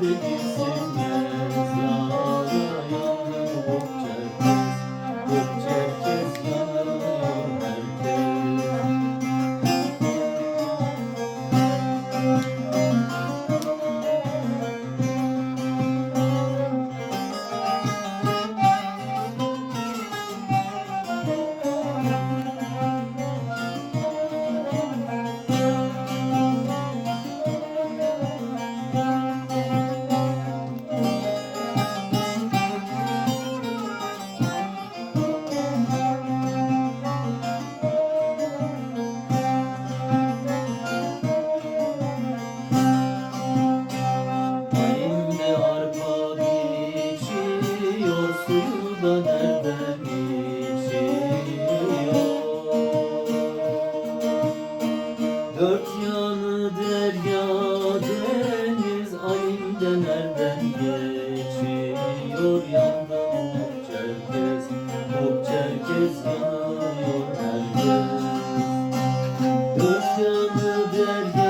de dizer suyu nereden içiyor? Dört yanı derya deniz ayım nereden geçiyor? Yandan hop çerkez, hop çerkez yanıyor herkes. Dört yanı derya